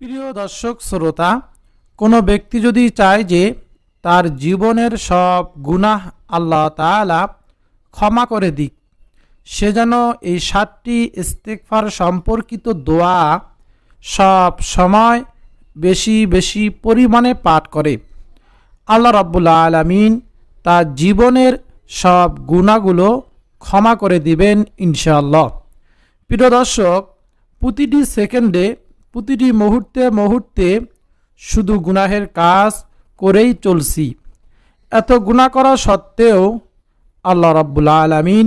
প্রিয় দর্শক, শ্রোতা, কোনো ব্যক্তি যদি চায় যে তার জীবনের সব গুনাহ আল্লাহ তাআলা ক্ষমা করে দিক, সে যেন এই সাতটি ইস্তেকফার সম্পর্কিত দোয়া সব সময় বেশি বেশি পরিমাণে পাঠ করে। আল্লাহ রাব্বুল আলামিন তার জীবনের সব গুণাগুলো ক্ষমা করে দিবেন ইনশাআল্লাহ। প্রিয় দর্শক, প্রতিটি সেকেন্ডে প্রতিটি মুহূর্তে মুহূর্তে শুধু গুনাহের কাজ করেই চলছি। এত গুনাহ করা সত্ত্বেও আল্লাহ রাব্বুল আলামিন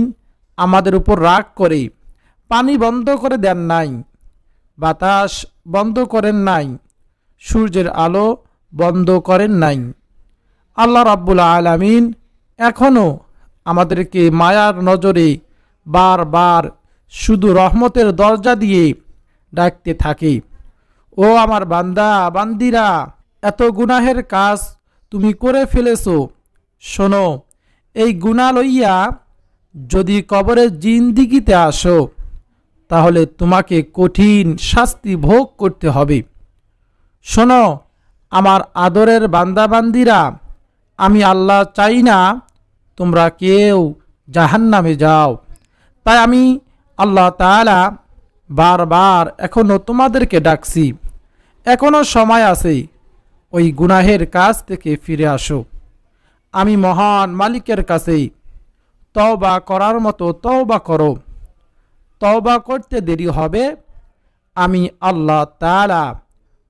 আমাদের উপর রাগ করে, পানি বন্ধ করে দেন নাই, বাতাস বন্ধ করেন নাই, সূর্যের আলো বন্ধ করেন নাই। আল্লাহ রাব্বুল আলামিন এখনও আমাদেরকে মায়ার নজরে বারবার শুধু রহমতের দরজা দিয়ে ডাকতে থাকে। ও আমার বান্দা, বান্দিরা, এত গুনাহের কাজ তুমি করে ফেলেছো। শোনো, এই গুণা লইয়া যদি কবরের জিন্দিগিতে আসো, তাহলে তোমাকে কঠিন শাস্তি ভোগ করতে হবে। শোনো, আমার আদরের বান্দাবান্দিরা আমি আল্লাহ চাই না তোমরা কেউ জাহান্নামে যাও। তাই আমি আল্লাহ তাআলা বারবার এখনও তোমাদেরকে ডাকছি। এখনও সময় আছে, ওই গুনাহের কাজ থেকে ফিরে আসো। আমি মহান মালিকের কাছেই তওবা করার মতো তওবা করো। তওবা করতে দেরি হবে, আমি আল্লাহ তাআলা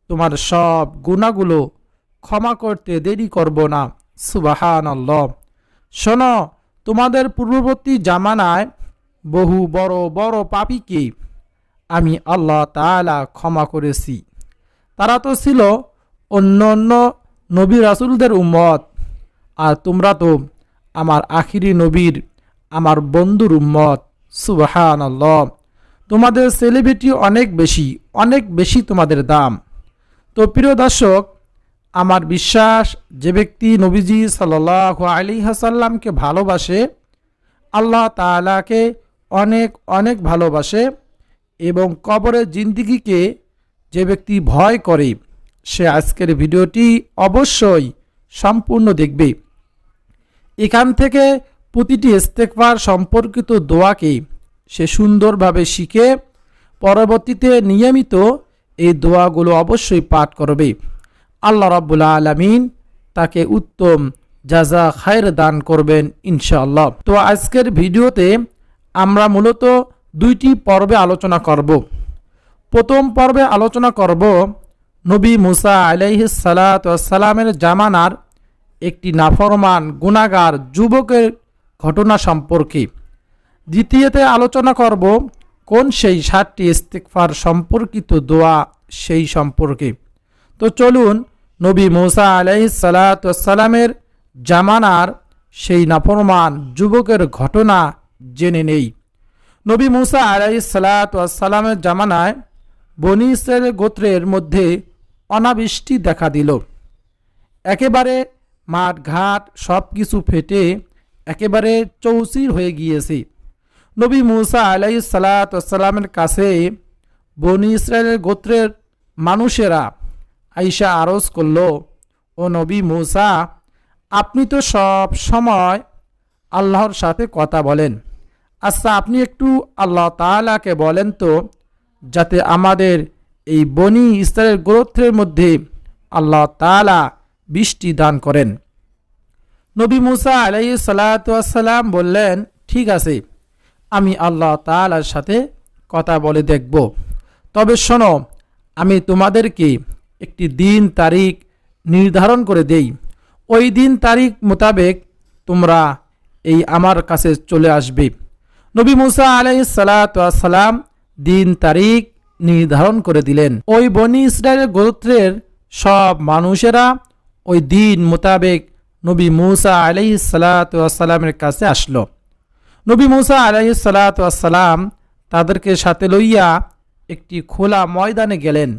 তোমার সব গুণাগুলো ক্ষমা করতে দেরি করব না। সুবাহান আল্লাহ শোনো, তোমাদের পূর্ববর্তী জামানায় বহু বড় বড় পাপীকে আমি আল্লাহ তাআলা ক্ষমা করেছি। তারা তো ছিল অন্য অন্য নবী রাসুলদের উম্মত। আর তোমরা তো আমার আখিরি নবীর, আমার বন্ধুর উম্মত। সুবাহান তোমাদের সেলিব্রিটি অনেক বেশি অনেক বেশি তোমাদের দাম। তো প্রিয় দর্শক, আমার বিশ্বাস, যে ব্যক্তি নবীজি সাল্লাহ আলী হাসাল্লামকে ভালোবাসে, আল্লাহ তালাকে অনেক অনেক ভালোবাসে। এবং কবরের জিন্দিগিকে যে ব্যক্তি ভয় করে, সে আজকের ভিডিওটি অবশ্যই সম্পূর্ণ দেখবে। এখান থেকে প্রতিটি ইস্তেকবার সম্পর্কিত দোয়াকে সে সুন্দরভাবে শিখে, পরবর্তীতে নিয়মিত এই দোয়াগুলো অবশ্যই পাঠ করবে। আল্লাহ রাব্বুল আলমিন তাকে উত্তম যাজা খায়ের দান করবেন ইনশাআল্লাহ। তো আজকের ভিডিওতে আমরা মূলত দুইটি পর্বে আলোচনা করব। প্রথম পর্বে আলোচনা করব নবী মুসা আলাইহিস সালামের জামানার একটি নাফরমান গুণাগার যুবকের ঘটনা সম্পর্কে। দ্বিতীয়তে আলোচনা করব কোন সেই সাতটি ইস্তিকফার সম্পর্কিত দোয়া সেই সম্পর্কে। তো চলুন নবী মৌসা আলাই সালাতামের জামানার সেই নাফরমান যুবকের ঘটনা জেনে নেই। নবী মুসা আলাই সালাতামের জামানায় বনি ইসরায়েল গোত্রের মধ্যে অনাবৃষ্টি দেখা দিল। একেবারে মাঠ ঘাট সব কিছু ফেটে একেবারে চৌচির হয়ে গিয়েছে। নবী মুসা আলাই সালাতামের কাছে বনি ইসরায়েলের গোত্রের মানুষেরা আইসা আরজ করল, ও নবী মুসা, আপনি তো সব সময় আল্লাহর সাথে কথা বলেন। আচ্ছা আপনি একটু আল্লাহ তালাকে বলেন তো, যাতে আমাদের এই বনি ইসরায়েলের গোত্রের মধ্যে আল্লাহ তালা বৃষ্টি দান করেন। নবী মুসা আলাই সালাতাম বললেন, ঠিক আছে, আমি আল্লাহ তালার সাথে কথা বলে দেখব। তবে শোনো, আমি তোমাদেরকে একটি দিন তারিখ নির্ধারণ করে দেই। ওই দিন তারিখ মোতাবেক তোমরা এই আমার কাছে চলে আসবে। নবী মুসা আলাই সালাম দিন তারিখ নির্ধারণ করে দিলেন। ওই বনি ইসরায়েলের গোত্রের সব মানুষেরা ওই দিন মোতাবেক নবী মুসা আলাই সালাতামের কাছে আসলো। নবী মুসা আলাই সালাতাম তাদেরকে সাথে লইয়া একটি খোলা ময়দানে গেলেন।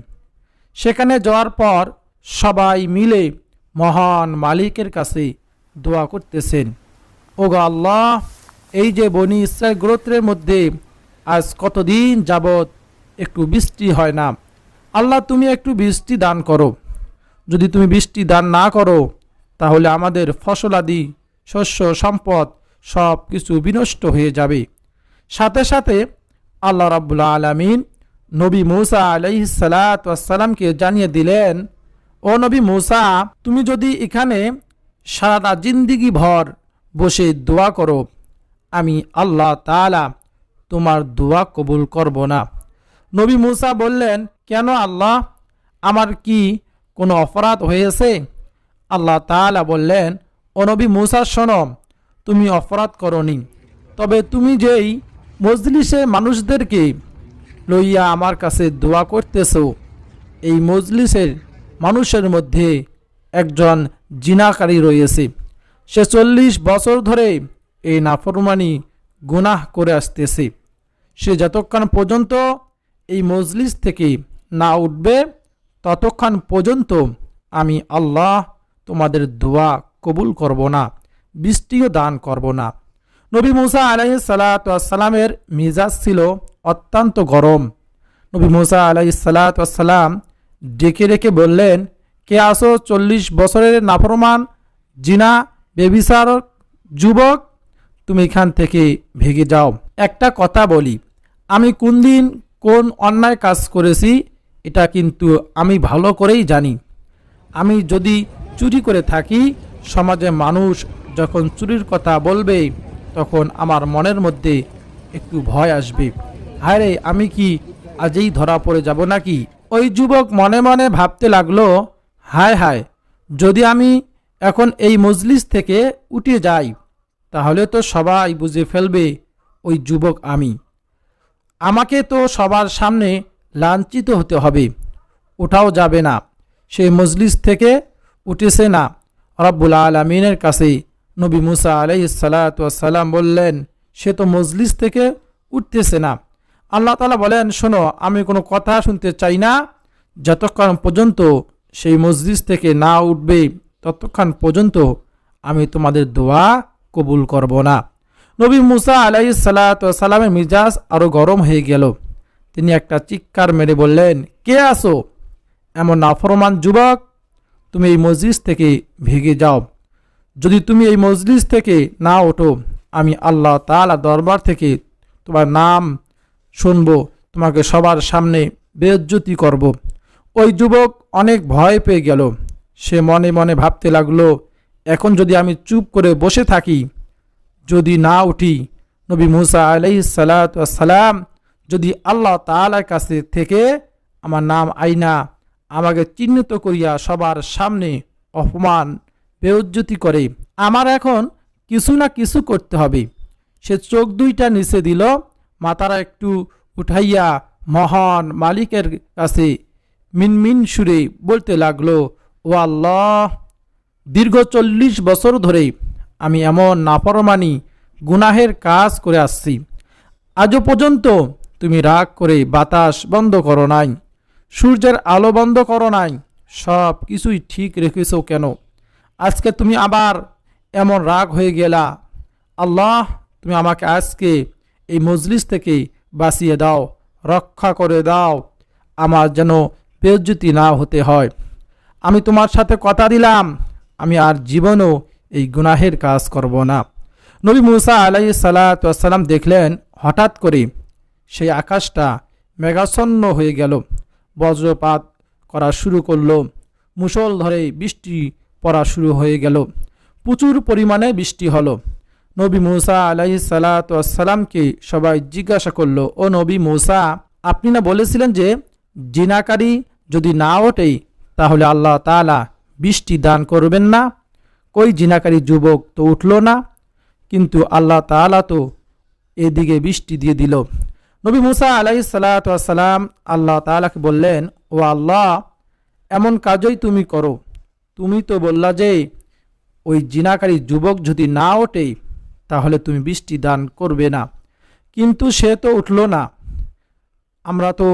সেখানে যাওয়ার পর সবাই মিলে মহান মালিকের কাছে দোয়া করতেছেন। ওগো আল্লাহ এই যে বনি ইসরায়েল গোত্রের মধ্যে আজ কতদিন যাবৎ একটু বৃষ্টি হয় না? আল্লাহ, তুমি একটু বৃষ্টি দান করো। যদি তুমি বৃষ্টি দান না করো, তাহলে আমাদের ফসলাদি শস্য, সম্পদ সব কিছু বিনষ্ট হয়ে যাবে। সাথে সাথে আল্লাহ রাব্বুল আলমিন নবী মৌসা আলাইসালাতামকে জানিয়ে দিলেন, ও নবী মৌসা, তুমি যদি এখানে সারা জিন্দিগি ভর বসে দোয়া করো আমি আল্লাহ তাআলা তোমার দোয়া কবুল করব না। নবী মুসা বললেন, কেন আল্লাহ? আমার কি কোনো অপরাধ হয়েছে? আল্লাহ তাআলা বললেন, ও নবী মুসা, শোনো, তুমি অপরাধ করনি। তবে তুমি যেই মজলিসে মানুষদেরকে লইয়া আমার কাছে দোয়া করতেছ, এই মজলিসের মানুষের মধ্যে একজন জিনাকারী রয়েছে। সে চল্লিশ বছর ধরে এই নাফরমানি গুনাহ করে আসতেছে। সে যতক্ষণ পর্যন্ত এই মজলিস থেকে না উঠবে, ততক্ষণ পর্যন্ত আমি আল্লাহ তোমাদের দোয়া কবুল করব না, বৃষ্টিও দান করব না। নবী মুসা আলাই সালাতামের মিজাজ ছিল অত্যন্ত গরম। নবী মুসা আলাই সালাতাম ডেকে রেখে বললেন, কে আসো, চল্লিশ বছরের নাফরমান, জিনা, বেবিসার যুবক তুমি এখান থেকে ভেগে যাও। একটা কথা বলি, আমি কোন দিন কোন অন্যায় কাজ করেছি, এটা কিন্তু আমি ভালো করেই জানি। আমি যদি চুরি করে থাকি, সমাজে মানুষ যখন চুরির কথা বলবে, তখন আমার মনের মধ্যে একটু ভয় আসবে। হায় আমি কি আজই ধরা পড়ে যাব নাকি? ওই যুবক মনে মনে ভাবতে লাগল, হায় হায়, যদি আমি এখন এই মজলিস থেকে উঠে যাই তাহলে তো সবাই বুঝে ফেলবে, ওই যুবক আমি। আমাকে তো সবার সামনে লাঞ্ছিত হতে হবে ওঠাও যাবে না। সেই মজলিস থেকে উঠেছে না। রব্বুল আলমিনের কাছে নবী মুসা আলাই সালাতাম বললেন, সে তো মজলিস থেকে উঠতেছে না। আল্লাহ তালা বলেন, শোনো, আমি কোনো কথা শুনতে চাই না। যতক্ষণ পর্যন্ত সেই মসজিদ থেকে না উঠবে, ততক্ষণ পর্যন্ত আমি তোমাদের দোয়া কবুল করব না। নবী মুসা আলাই সালাতামের মিজাজ আরও গরম হয়ে গেল। তিনি একটা চিৎকার মেরে বললেন, কে আসো এমন নাফরমান যুবক, তুমি এই মসজিদ থেকে ভেগে যাও। যদি তুমি এই মজলিস থেকে না ওঠো, আমি আল্লাহ তালা দরবার থেকে তোমার নাম শুনব, তোমাকে সবার সামনে বেজ্জতি করব। ওই যুবক অনেক ভয় পেয়ে গেল। সে মনে মনে ভাবতে লাগল এখন যদি আমি চুপ করে বসে থাকি, যদি না উঠি, নবী মুসা আলাই সালাম যদি আল্লাহ তালার কাছে থেকে আমার নাম আইনা, আমাকে চিহ্নিত করিয়া সবার সামনে অপমান, বেউজ্জতি করে, আমার এখন কিছু না কিছু করতে হবে। সে চোখ দুইটা নিচে দিল মাথারা একটু উঠাইয়া মহান মালিকের কাছে মিনমিন সুরে বলতে লাগল, ও আল্লাহ দীর্ঘ চল্লিশ বছর ধরে আমি এমন নাফরমানি, গুনাহের কাজ করে আসছি। আজও পর্যন্ত তুমি রাগ করে বাতাস বন্ধ করো নাই, সূর্যের আলো বন্ধ করো নাই, সব কিছুই ঠিক রেখেছ কেন? আজকে তুমি আবার এমন রাগ হয়ে গেলা। আল্লাহ, তুমি আমাকে আজকে এই মজলিস থেকে বাঁচিয়ে দাও, রক্ষা করে দাও, আমার যেন বেজ্জুতি না হতে হয়। আমি তোমার সাথে কথা দিলাম। আমি আর জীবনও এই গুনাহের কাজ করব না। নবী মুসা আলাই সালাতাম দেখলেন, হঠাৎ করে সেই আকাশটা মেঘাচ্ছন্ন হয়ে গেল, বজ্রপাত করা শুরু করল মুসল ধরে বৃষ্টি পড়া শুরু হয়ে গেল, প্রচুর পরিমাণে বৃষ্টি হলো। নবী মৌসা আলাহি সালাতামকে সবাই জিজ্ঞাসা করল, ও নবী মৌসা, আপনি না বলেছিলেন যে জিনাকারী যদি না ওঠে, তাহলে আল্লাহ তালা বৃষ্টি দান করবেন না। কই জিনাকারী যুবক তো উঠল না। কিন্তু আল্লাহ তালা তো এদিকে বৃষ্টি দিয়ে দিল। নবী মুসা আলাহি সালাতাম আল্লাহ তালাকে বললেন, ও আল্লাহ, এমন কাজই তুমি করো। তুমি তো বললা যে, ওই জিনাকারী যুবক যদি না ওঠে, তাহলে তুমি বৃষ্টি দান করবে না। কিন্তু সে তো উঠল না। আমরা তো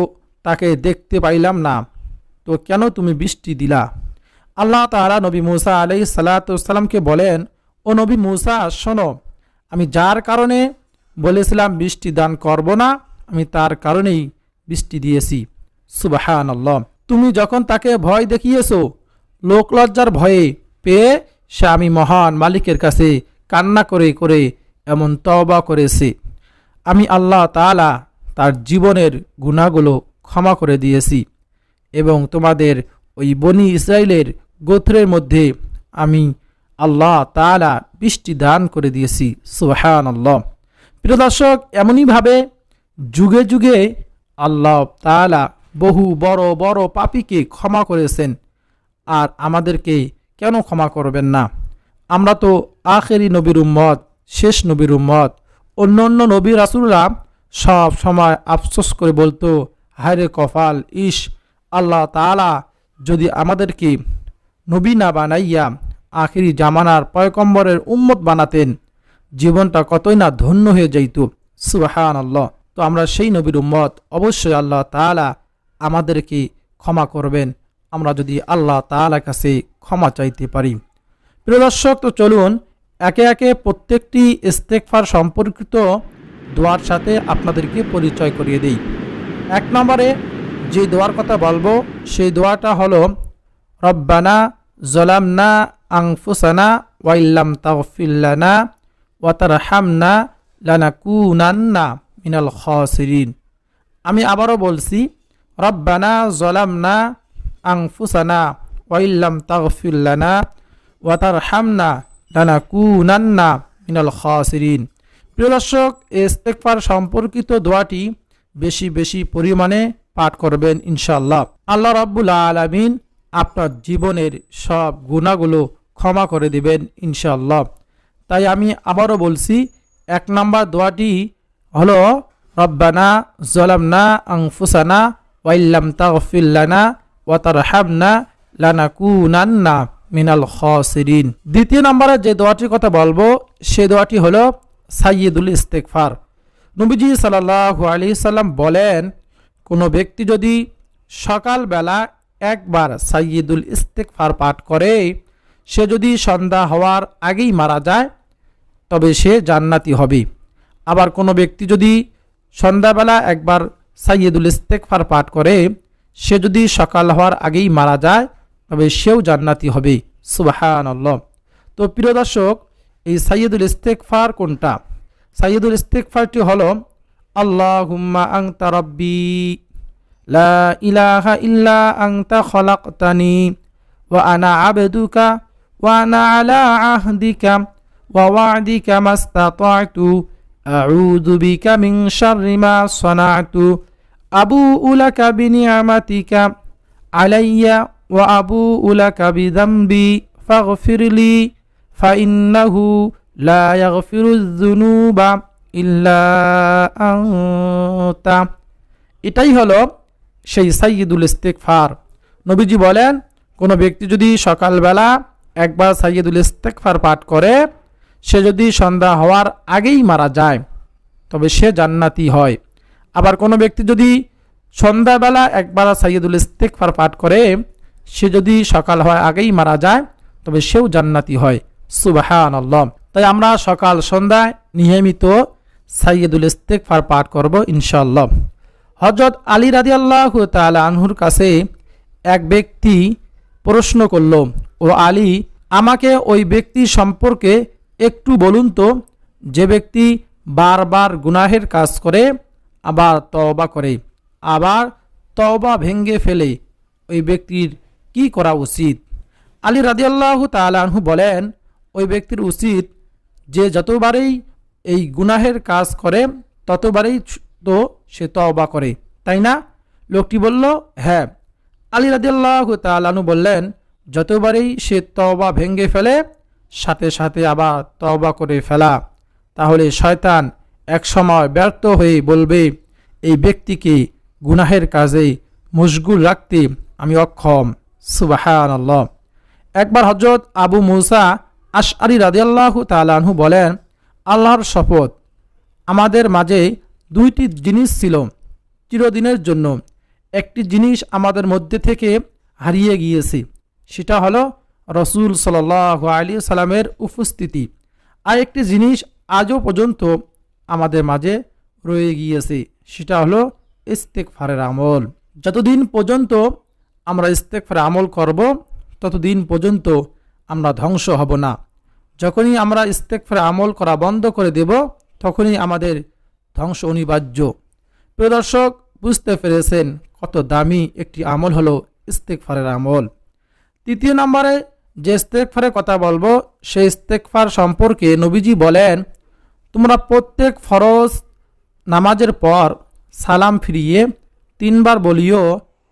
তাকে দেখতে পাইলাম না। তো কেন তুমি বৃষ্টি দিলা? আল্লাহ তাহারা নবী মুসা আলাই সালাতামকে বলেন, ও নবী মুসা, শোনো, আমি যার কারণে বলেছিলাম বৃষ্টি দান করব না, আমি তার কারণেই বৃষ্টি দিয়েছি। সুবাহান আল্লাহ তুমি যখন তাকে ভয় দেখিয়েছো লোকলজ্জার ভয়ে পেয়ে সে আমি মহান মালিকের কাছে কান্না করে করে এমন তবা করেছে। আমি আল্লাহ তাআলা তার জীবনের গুণাগুলো ক্ষমা করে দিয়েছি এবং তোমাদের ওই বনি ইসরায়েলের গোত্রের মধ্যে আমি আল্লাহ তাআলা বৃষ্টি দান করে দিয়েছি। সুহান আল্লাহ প্রিয় দর্শক, এমনইভাবে যুগে যুগে আল্লাহ তাআলা বহু বড় বড় পাপীকে ক্ষমা করেছেন। আর আমাদেরকে কেন ক্ষমা করবেন না? আমরা তো আখেরি নবীর উম্মত, শেষ নবীর উম্মত। অন্য অন্য নবী রাসুলরা সব সময় আফসোস করে বলতো, হায়রে কফাল ইস আল্লাহ তাআলা যদি আমাদেরকে নবী না বানাইয়া আখিরি জামানার পয়কম্বরের উম্মত বানাতেন। জীবনটা কতই না ধন্য হয়ে যাইত। সুবাহান আল্লাহ তো আমরা সেই নবীর উম্মত অবশ্যই আল্লাহ তাআলা আমাদেরকে ক্ষমা করবেন। আমরা যদি আল্লাহ তাআলার কাছে ক্ষমা চাইতে পারি। প্রিয় দর্শক, তো চলুন একে একে প্রত্যেকটি ইস্তেকফার সম্পর্কিত দোয়ার সাথে আপনাদেরকে পরিচয় করিয়ে দিই। এক নম্বরে যে দোয়ার কথা বলব, সেই দোয়াটা হলো, রব্বানা জলামনা আংফুসানা ওয়াইল্লাম তাগফিল্লানা ওয়াতারহামনা লানাকুনান্না মিনাল খসিরিন আমি আবারও বলছি, রব্বানা জলামনা আংফুসানা ওয়াইল্লাম তাগফিল্লানা ওয়াতারহামনা লানাকুনান্না মিনাল খসিরিন প্রিয় দর্শক ইস্তেকফার সম্পর্কিত দোয়াটি বেশি বেশি পরিমাণে পাঠ করবেন ইনশাল্লাহ আল্লাহ রাব্বুল আলামিন আপনার জীবনের সব গুণাগুলো ক্ষমা করে দিবেন ইনশাল্লাহ তাই আমি আবারও বলছি, এক নাম্বার দোয়াটি হলো, রব্বানা জলামনা আংফুসানা ওয়াইল্লাম তাগফিল্লানা ওয়াতারহামনা লানাকুনান্না মিনাল খসিরিন। দ্বিতীয় নম্বরে যে দোয়াটির কথা বলব, সে দোয়াটি হলো সাইয়দুল ইস্তেকফার নবীজি সাল্লাহ আলি সাল্লাম বলেন, কোনো ব্যক্তি যদি সকালবেলা একবার সাইয়দুল ইস্তেকফার পাঠ করে, সে যদি সন্ধ্যা হওয়ার আগেই মারা যায়, তবে সে জান্নাতি হবে। আবার কোনো ব্যক্তি যদি সন্ধ্যাবেলা একবার সাইয়দুল ইস্তেকফার পাঠ করে, সে যদি সকাল হওয়ার আগেই মারা যায়, তবে সেও জান্নাতি হবে। সুবাহান তো প্রিয় দর্শক, এই সাইয়দুল ইস্তেকফার কোনটা? সাইয়দুল ইস্তেকফারটি হল আল্লাহ হুম্মা আংতা রব্বি লা ইলাহা ইল্লা আংতা খলাকতানি ওয়া আনা আবেদুকা ওয়া আনা আলা আহদিকা ওয়া ওয়াদিকা মাস্তাতাতু। আউযু বিকা মিন শাররি মা সানাতু। আবুউ লাকা বিনিআমাতিকা আলাইয়া ওয়া আবুউ লাকা বিযামবি ফাগফিরলি ফাইন্নাহু লা ইয়াগফিরু যুনুবা ইল্লা আনতা। এটাই হলো সেই সাইয়দুল ইস্তেকফার নবীজি বলেন, কোনো ব্যক্তি যদি সকালবেলা একবার সাইয়দুল ইস্তেকফার পাঠ করে, সে যদি সন্ধ্যা হওয়ার আগেই মারা যায়, তবে সে জান্নাতি হয়। আবার কোনো ব্যক্তি যদি সন্ধ্যাবেলা একবার সাইয়দুল ইস্তেকফার পাঠ করে, সে যদি সকাল হওয়ার আগেই মারা যায়, তবে সেও জান্নাতি হয়। সুবাহান আল্লাহ তাই আমরা সকাল সন্ধ্যায় নিয়মিত সাইয়দুল ইস্তেকফার পাঠ করব ইনশাআল্লাহ। হজরত আলী রাজি আল্লাহ তালা আনহুর কাছে এক ব্যক্তি প্রশ্ন করল, ও আলী, আমাকে ওই ব্যক্তি সম্পর্কে একটু বলুন তো, যে ব্যক্তি বারবার গুনাহের কাজ করে, আবার তওবা করে, আবার তওবা ভেঙ্গে ফেলে, ওই ব্যক্তির কি করা উচিত? আলী রাদিয়াল্লাহু তালাহু বলেন, ওই ব্যক্তির উচিত যে যতবারেই এই গুনাহের কাজ করে, ততবারেই তো সে তওবা করে, তাই না? লোকটি বলল হ্যাঁ। আলী রাদিয়াল্লাহু তালাহু বললেন, যতবারই সে তওবা ভেঙ্গে ফেলে, সাথে সাথে আবার তওবা করে ফেলা। তাহলে শয়তান একসময় ব্যর্থ হয়ে বলবে, এই ব্যক্তিকে গুনাহের কাজে মশগুল রাখতে আমি অক্ষম। সুবাহান আল্লাহ একবার হজরত আবু মুসা আশআরি রাদিয়াল্লাহ তালাহু বলেন, আল্লাহর শপথ আমাদের মাঝে দুইটি জিনিস ছিল চিরদিনের জন্য। একটি জিনিস আমাদের মধ্যে থেকে হারিয়ে গিয়েছে, সেটা হলো রসুল সাল আলী সালামের উপস্থিতি। আর একটি জিনিস আজও পর্যন্ত আমাদের মাঝে রয়ে গিয়েছে, সেটা হলো ইস্তেকফারের আমল। যতদিন পর্যন্ত আমরা ইস্তেক ইস্তেকফারে আমল করব, ততদিন পর্যন্ত আমরা ধ্বংস হব না। যখনই আমরা ইস্তেকফারে আমল করা বন্ধ করে দেব, তখনই আমাদের ধ্বংস অনিবার্য। প্রিয় দর্শক, বুঝতে পেরেছেন কত দামি একটি আমল হলো ইস্তেকফারের আমল। তৃতীয় নম্বরে যে ইস্তেকফারের কথা বলব, সেই ইস্তেকফার সম্পর্কে নবীজি বলেন, তোমরা প্রত্যেক ফরজ নামাজের পর সালাম ফিরিয়ে তিনবার বলিও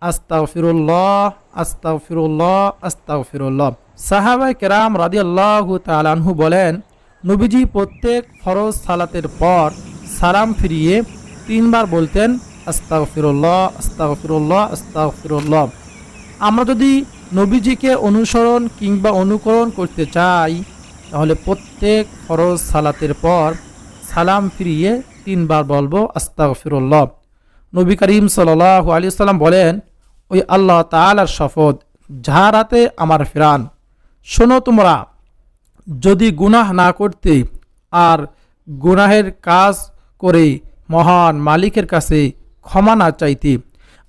আস্তাও ফিরুল্লাহ আস্তাও ফিরুল্লাহ আস্তাও ফিরুল্লাহ সাহাবাই কেরাম রাদি আল্লাহ তালানহু বলেন, নবীজি প্রত্যেক ফরজ সালাতের পর সালাম ফিরিয়ে তিনবার বলতেন আস্তাও ফিরুল্লাহ আস্তাও ফিরুল্লাহ আস্তাও ফিরুল্লাহ আমরা যদি নবীজিকে অনুসরণ কিংবা অনুকরণ করতে চাই, তাহলে প্রত্যেক ফরজ সালাতের পর সালাম ফিরিয়ে তিনবার বলব আস্তাগ ফিরুল্লাহ নবী করিম সাল আলী সাল্লাম বলেন, ওই আল্লাহ তালার শপথ যাহার হাতে আমার ফিরান। শোনো তোমরা, যদি গুনাহ না করতে আর গুনাহের কাজ করে মহান মালিকের কাছে ক্ষমা না চাইতে।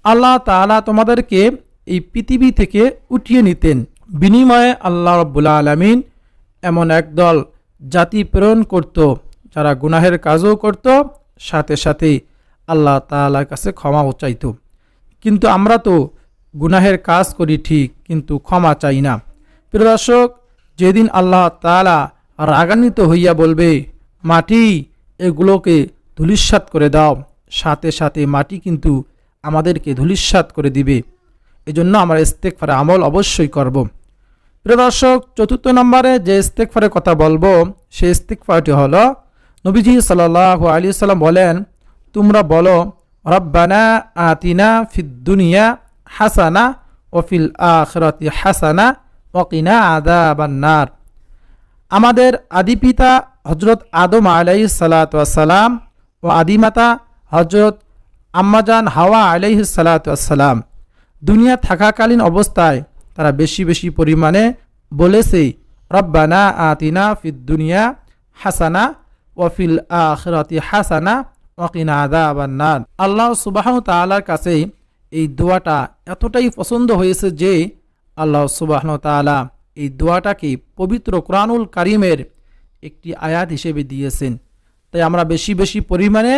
আল্লাহ তাআলা তোমাদেরকে এই পৃথিবী থেকে উঠিয়ে নিতেন। বিনিময়ে আল্লাহ রব্বুল্লা আলমিন এমন একদল জাতি প্রেরণ করত, যারা গুনাহের কাজও করত, সাথে সাথে আল্লাহ তাআলার কাছে ক্ষমাও চাইত। কিন্তু আমরা তো গুনাহের কাজ করি ঠিক, কিন্তু ক্ষমা চাই না। প্রিয় দর্শক, যেদিন আল্লাহ তাআলা রাগান্বিত হইয়া বলবে, মাটি এগুলোকে ধুলিস্বাত করে দাও। সাথে সাথে মাটি কিন্তু আমাদেরকে ধুলিস্বাত করে দিবে। এজন্য আমরা ইস্তেকফারে আমল অবশ্যই করব। প্রিয় দর্শক, চতুর্থ নম্বরে যে ইস্তেকফারের কথা বলব, সেই ইস্তেকফারটি হলো, নবীজি সাল্লাহ আলী সাল্লাম বলেন, তোমরা বলো, রব্বানা আতিনা ফিদ দুনিয়া হাসানা ওফিল আখরতি হাসানা ওকিনা আদা বান্নার আমাদের আদিপিতা হজরত আদম আলাই সালাতাম ও আদিমাতা হজরত আম্মাজান হাওয়া আলাইহ সালাতাম দুনিয়া থাকাকালীন অবস্থায় তারা বেশি বেশি পরিমাণে বলেছে, রব্বানা আতিনা ফিদ দুনিয়া হাসানা ওয়াফিল আখরাতি হাসানা ওয়াকিনা আদা আবান্নার আল্লাহ সুবাহ তালার কাছে এই দোয়াটা এতটাই পছন্দ হয়েছে যে আল্লাহ সুবাহ তালা এই দোয়াটাকে পবিত্র কোরআনুল কারিমের একটি আয়াত হিসেবে দিয়েছেন। তাই আমরা বেশি বেশি পরিমাণে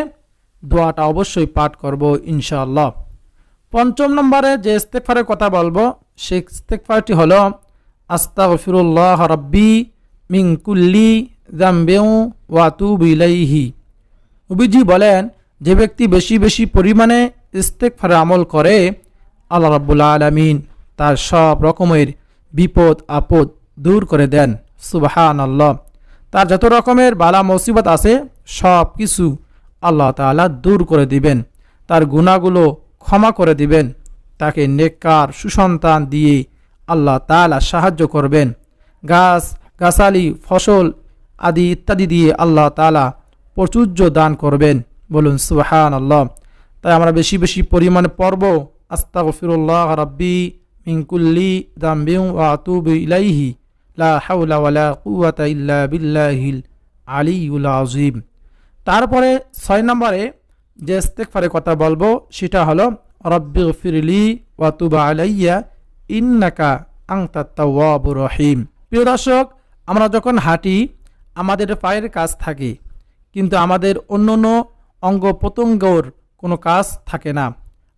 দোয়াটা অবশ্যই পাঠ করব ইনশাআল্লাহ। পঞ্চম নম্বরে যে ইস্তেকফারের কথা বলব, সেই ইস্তেকফারটি হল, আস্তাগফিরুল্লাহ রব্বি মিং কুল্লি জাম্বেউ ওয়াতু বিলাইহি নবীজি বলেন, যে ব্যক্তি বেশি বেশি পরিমাণে ইস্তেকফারে আমল করে, আল্লাহ রাব্বুল আলমিন তার সব রকমের বিপদ, আপদ দূর করে দেন। সুবাহান আল্লাহ তার যত রকমের বালা মুসিবত আছে সব কিছু আল্লাহ তাআলা দূর করে দিবেন। তার গুণাগুলো ক্ষমা করে দিবেন। তাকে নেককার সুসন্তান দিয়ে আল্লাহ তাআলা সাহায্য করবেন। গাছ, গাছালি, ফসল আদি ইত্যাদি দিয়ে আল্লাহ তাআলা প্রচুর্য দান করবেন। বলুন সুহান আল্লাহ তাই আমরা বেশি বেশি পরিমাণে পর্ব আস্তা গফিরুল্লাহ রব্বি মিঙ্কুল্লি দাম্বিউ আতুব ইলাইহি। লা হাওলা ওয়ালা কুওয়াতা ইল্লা বিল্লাহিল আলিউল আযীম। তারপরে ছয় নম্বরে যে ইস্তেগফারে কথা বলব, সেটা হলো, রব্বি গফিরলি ওয়াতুব আলাইয়া, ইন্নাকা আংতা তাওয়াবুর রহিম। প্রিয় দর্শক, আমরা যখন হাঁটি, আমাদের পায়ের কাজ থাকে, কিন্তু আমাদের অন্য অন্য অঙ্গ প্রত্যঙ্গর কোনো কাজ থাকে না।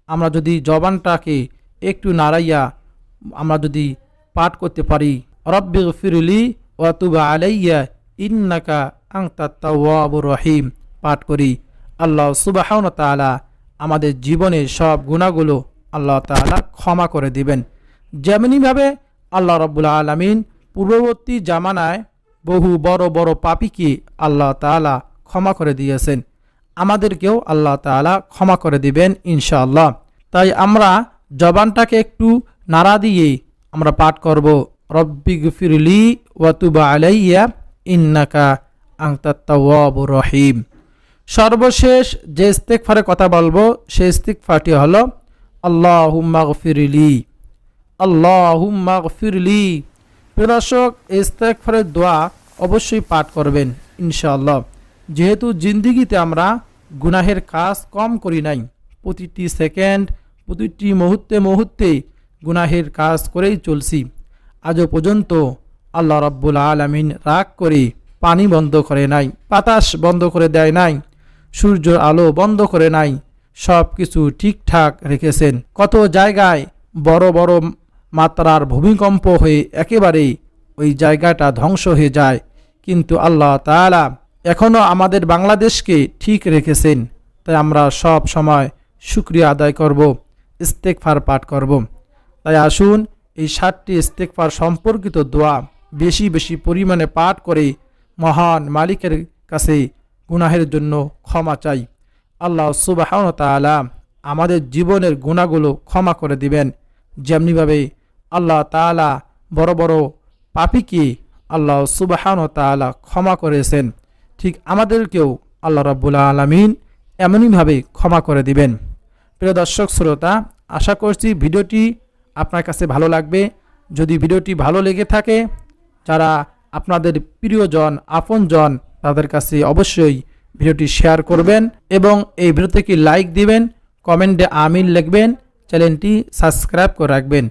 আমরা যদি জবানটাকে একটু নাড়াইয়া আমরা যদি পাঠ করতে পারি, রব্বি ফিরলি ওয়াতুবা আলাইয়া, ইন্নাকা তাওয়াবুর রহিম পাঠ করি। আল্লাহ সুবাহন তালা আমাদের জীবনের সব গুণাগুলো আল্লাহ তালা ক্ষমা করে দিবেন। যেমনিভাবে আল্লাহ রব্বুল্লা আলমিন পূর্ববর্তী জামানায় বহু বড় বড় পাপিকে আল্লাহ তালা ক্ষমা করে দিয়েছেন। আমাদেরকেও আল্লাহ তালা ক্ষমা করে দিবেন ইনশাআল্লাহ। তাই আমরা জবানটাকে একটু নাড়া দিয়ে আমরা পাঠ করব, রব্বি গফিরলি ওয়াতুবা আলাইয়া ইন্নাকা আংতাত্তাওয়াবুর রহিম। সর্বশেষ যে ইস্তেকফারের কথা বলব, সেই ইস্তেকফারটি হলো আল্লাহ হুম্মা গফিরলি। আল্লাহ হুম্মা গফিরলি প্রদর্শক ইস্তেকফারের দোয়া অবশ্যই পাঠ করবেন, ইনশাআল্লাহ। যেহেতু জিন্দিগিতে আমরা গুনাহের কাজ কম করি নাই, প্রতিটি সেকেন্ড, প্রতিটি মুহূর্তে মুহূর্তে গুনাহের কাজ করেই চলছি। আজও পর্যন্ত আল্লাহ রব্বুল আলমিন রাগ করে পানি বন্ধ করে নাই, বাতাস বন্ধ করে দেয় নাই, সূর্যের আলো বন্ধ করে নাই সব কিছু ঠিকঠাক রেখেছেন। কত জায়গায় বড় বড় মাত্রার ভূমিকম্প হয়ে একেবারে ওই জায়গাটা ধ্বংস হয়ে যায়। কিন্তু আল্লাহ তাআলা এখনও আমাদের বাংলাদেশকে ঠিক রেখেছেন। তাই আমরা সব সময় শুক্রিয়া আদায় করব ইস্তেকফার পাঠ করব। তাই আসুন এই ষাটটি ইস্তেকফার সম্পর্কিত দোয়া বেশি বেশি পরিমাণে পাঠ করে মহান মালিকের কাছে গুনাহের জন্য ক্ষমা চাই। আল্লাহ সুবাহ তাআলা আমাদের জীবনের গুণাগুলো ক্ষমা করে দিবেন। যেমনিভাবে আল্লাহ তাআলা বড় বড় পাপিকে আল্লাহ সুবাহান তাআলা ক্ষমা করেছেন। ঠিক আমাদেরকেও আল্লাহ রাব্বুল আলমিন এমনইভাবে ক্ষমা করে দিবেন। প্রিয় দর্শক, শ্রোতা, আশা করছি ভিডিওটি আপনার কাছে ভালো লাগবে। যদি ভিডিওটি ভালো লেগে থাকে, যারা আপনাদের প্রিয়জন, আপনজন তাদের কাছে অবশ্যই ভিডিওটি শেয়ার করবেন এবং এই ভিডিওতে কি লাইক দিবেন, কমেন্টে আমিন লিখবেন, চ্যানেলটি সাবস্ক্রাইব করে রাখবেন।